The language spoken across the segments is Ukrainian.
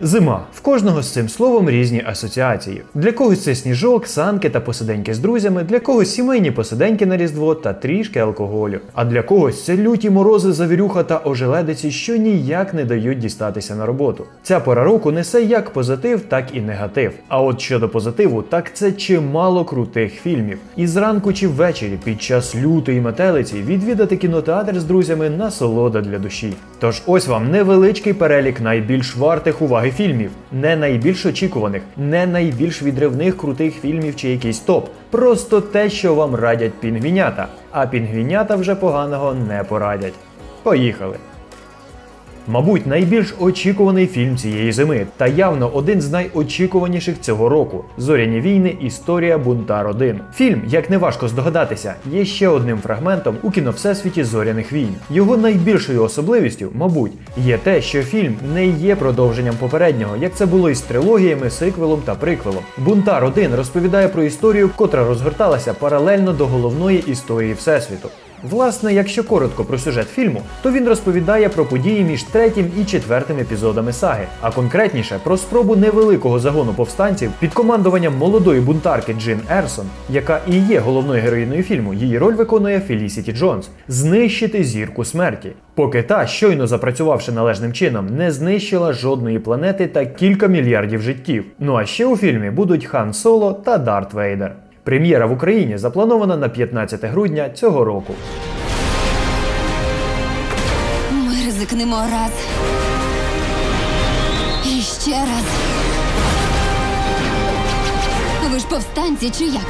Зима. В кожного з цим словом різні асоціації. Для когось це сніжок, санки та посиденьки з друзями, для когось сімейні посиденьки на різдво та трішки алкоголю. А для когось це люті морози, завірюха та ожеледиці, що ніяк не дають дістатися на роботу. Ця пора року несе як позитив, так і негатив. А от щодо позитиву, так це чимало крутих фільмів. І зранку чи ввечері під час лютої метелиці відвідати кінотеатр з друзями насолода для душі. Тож ось вам невеличкий перелік найбільш вартих уваги фільмів, не найбільш очікуваних, не найбільш відривних крутих фільмів чи якийсь топ. Просто те, що вам радять пінгвінята. А пінгвінята вже поганого не порадять. Поїхали! Мабуть, найбільш очікуваний фільм цієї зими, та явно один з найочікуваніших цього року Зоряні війни. Історія Бунтар 1 Фільм, як не важко здогадатися, є ще одним фрагментом у кіно Всесвіті зоряних війн. Його найбільшою особливістю, мабуть, є те, що фільм не є продовженням попереднього, як це було із трилогіями, сиквелом та приквелом. Бунтар 1 розповідає про історію, котра розгорталася паралельно до головної історії Всесвіту. Власне, якщо коротко про сюжет фільму, то він розповідає про події між третім і четвертим епізодами саги, а конкретніше про спробу невеликого загону повстанців під командуванням молодої бунтарки Джин Ерсон, яка і є головною героїною фільму. Її роль виконує Фелісіті Джонс, знищити зірку смерті. Поки та, щойно запрацювавши належним чином, не знищила жодної планети та кілька мільярдів життів. Ну а ще у фільмі будуть Хан Соло та Дарт Вейдер. Прем'єра в Україні запланована на 15 грудня цього року. Ми ризикнемо раз. І ще раз. Ви ж повстанці чи як?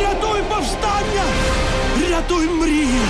Рятуй повстання! Рятуй мрії!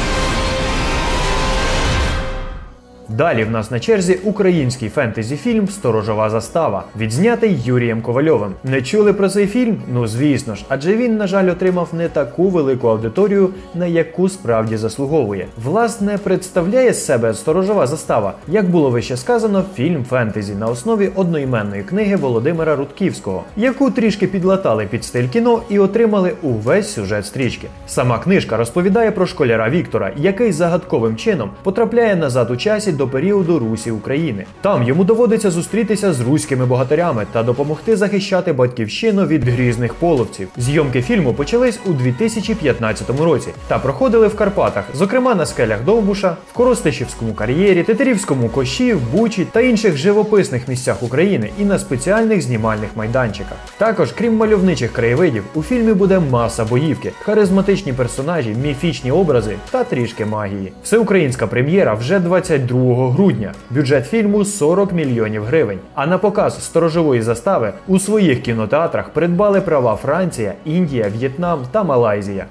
Далі в нас на черзі український фентезі-фільм Сторожова застава, відзнятий Юрієм Ковальовим. Не чули про цей фільм? Ну звісно ж, адже він, на жаль, отримав не таку велику аудиторію, на яку справді заслуговує. Власне, представляє себе сторожова застава, як було вище сказано, фільм фентезі на основі одноіменної книги Володимира Рудківського, яку трішки підлатали під стиль кіно і отримали увесь сюжет стрічки. Сама книжка розповідає про школяра Віктора, який загадковим чином потрапляє назад у часі до періоду Русі України. Там йому доводиться зустрітися з руськими богатирями та допомогти захищати батьківщину від грізних половців. Зйомки фільму почались у 2015 році та проходили в Карпатах, зокрема на скелях Довбуша, в Коростишівському кар'єрі, Тетерівському коші, в Бучі та інших живописних місцях України і на спеціальних знімальних майданчиках. Також, крім мальовничих краєвидів, у фільмі буде маса боївки, харизматичні персонажі, міфічні образи та трішки магії. Всеукраїнська прем'єра вже 22 грудня. Бюджет фільму 40 мільйонів гривень. А на показ сторожової застави у своїх кінотеатрах придбали права Франція, Індія, В'єтнам та Малайзія.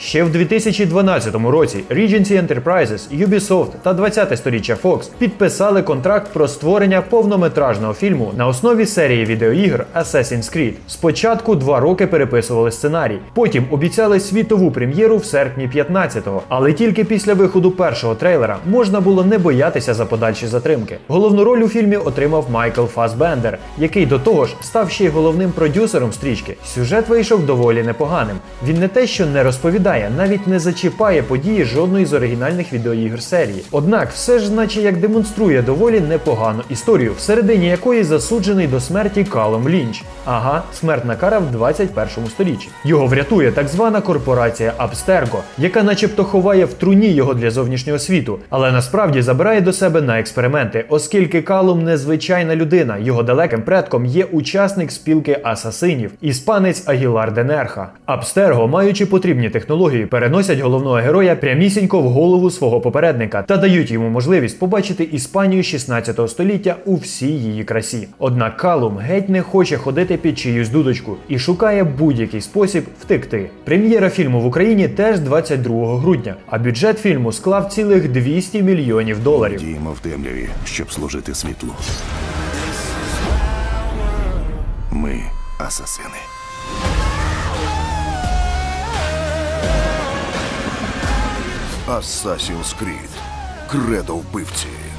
Ще в 2012 році Regency Enterprises, Ubisoft та 20-те сторіччя Fox підписали контракт про створення повнометражного фільму на основі серії відеоігр Assassin's Creed. Спочатку два роки переписували сценарій, потім обіцяли світову прем'єру в серпні 15-го. Але тільки після виходу першого трейлера можна було не боятися за подальші затримки. Головну роль у фільмі отримав Майкл Фасбендер, який до того ж став ще й головним продюсером стрічки. Сюжет вийшов доволі непоганим. Він не те, що не розповідає навіть не зачіпає події жодної з оригінальних відеоігр серії. Однак, все ж, наче як демонструє доволі непогану історію, всередині якої засуджений до смерті Калом Лінч. Ага, смертна кара в 21 сторіччі. Його врятує так звана корпорація Абстерго, яка начебто ховає в труні його для зовнішнього світу, але насправді забирає до себе на експерименти, оскільки Калум незвичайна людина, його далеким предком є учасник спілки асасинів, іспанець Агілар Денерха. Абстерго, маючи потрібні технології, переносять головного героя прямісінько в голову свого попередника та дають йому можливість побачити Іспанію 16 століття у всій її красі. Однак Калум геть не хоче ходити під чиюсь дудочку і шукає будь-який спосіб втекти. Прем'єра фільму в Україні теж 22 грудня, а бюджет фільму склав цілих 200 мільйонів доларів. Діємо в темряві, щоб служити світлу. Ми асасини. Assassin's Creed. Кредо вбивці.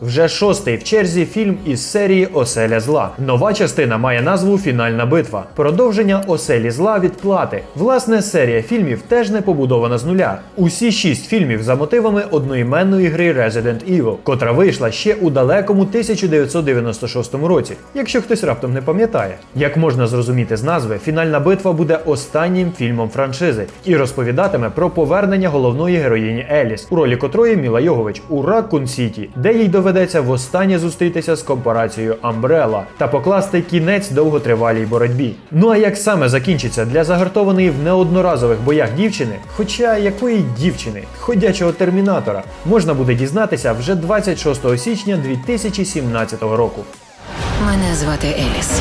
Вже шостий в черзі фільм із серії Оселя зла. Нова частина має назву Фінальна битва. Продовження Оселі зла відплати. Власне, серія фільмів теж не побудована з нуля. Усі шість фільмів за мотивами одноіменної гри Resident Evil, котра вийшла ще у далекому 1996 році, якщо хтось раптом не пам'ятає. Як можна зрозуміти з назви, фінальна битва буде останнім фільмом франшизи і розповідатиме про повернення головної героїні Еліс, у ролі котрої Міла Йогович у Раккун Сіті, де їй доведеться востаннє зустрітися з корпорацією Umbrella та покласти кінець довготривалій боротьбі. Ну а як саме закінчиться для загартованої в неодноразових боях дівчини, хоча якої дівчини, ходячого термінатора, можна буде дізнатися вже 26 січня 2017 року. Мене звати Еліс.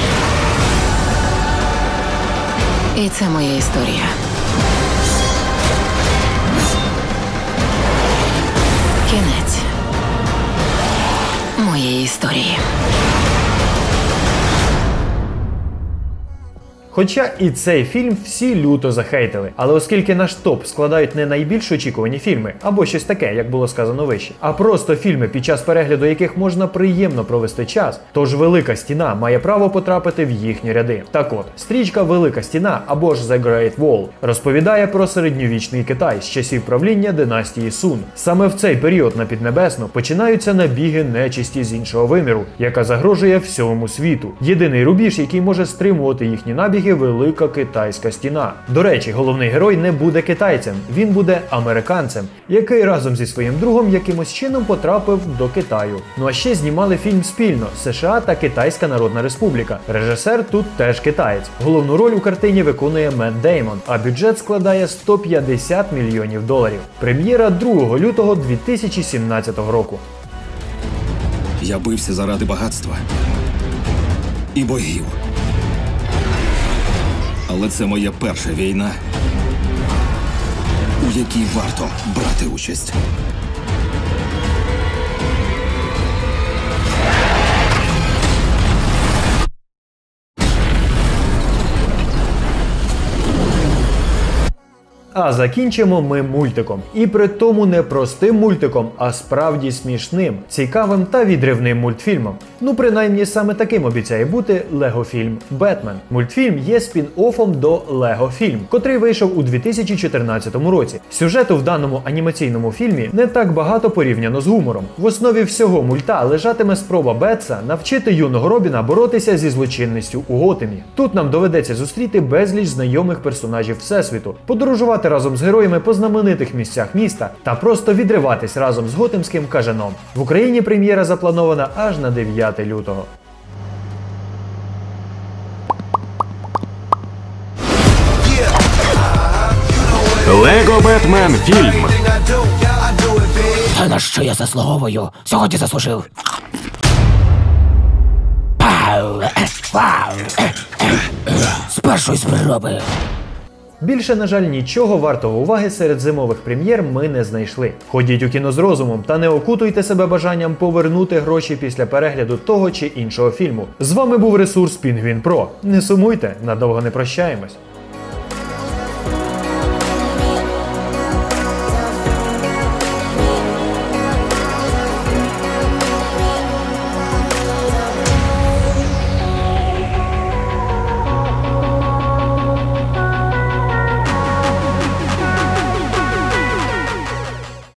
І це моя історія. Історії. Хоча і цей фільм всі люто захейтили. Але оскільки наш топ складають не найбільш очікувані фільми, або щось таке, як було сказано вище, а просто фільми, під час перегляду яких можна приємно провести час, тож Велика Стіна має право потрапити в їхні ряди. Так от, стрічка Велика Стіна або ж The Great Wall розповідає про середньовічний Китай з часів правління династії Сун. Саме в цей період на Піднебесну починаються набіги нечисті з іншого виміру, яка загрожує всьому світу. Єдиний рубіж, який може стримувати їхні набіги, велика китайська стіна. До речі, головний герой не буде китайцем, він буде американцем, який разом зі своїм другом якимось чином потрапив до Китаю. Ну а ще знімали фільм спільно США та Китайська Народна Республіка. Режисер тут теж китаєць. Головну роль у картині виконує Мет Деймон, а бюджет складає 150 мільйонів доларів. Прем'єра 2 лютого 2017 року. Я бився заради багатства і богів. Але це моя перша війна, у якій варто брати участь. А закінчимо ми мультиком. І при тому не простим мультиком, а справді смішним, цікавим та відривним мультфільмом. Ну, принаймні саме таким обіцяє бути Лего-фільм Бетмен. Мультфільм є спін-оффом до Лего Фільм, котрий вийшов у 2014 році. Сюжету в даному анімаційному фільмі не так багато порівняно з гумором. В основі всього мульта лежатиме спроба Бетса навчити юного Робіна боротися зі злочинністю у Готемі. Тут нам доведеться зустріти безліч знайомих персонажів Всесвіту, подорожувати разом з героями по знаменитих місцях міста та просто відриватись разом з готемським кажаном. В Україні прем'єра запланована аж на 9 лютого. Лего Бетмен фільм. Та на що я заслуговую? Сьогодні заслужив. Пау! Вау! З першої спроби. Більше, на жаль, нічого вартого уваги серед зимових прем'єр ми не знайшли. Ходіть у кіно з розумом та не окутуйте себе бажанням повернути гроші після перегляду того чи іншого фільму. З вами був ресурс Пінгвін Про. Не сумуйте, надовго не прощаємось.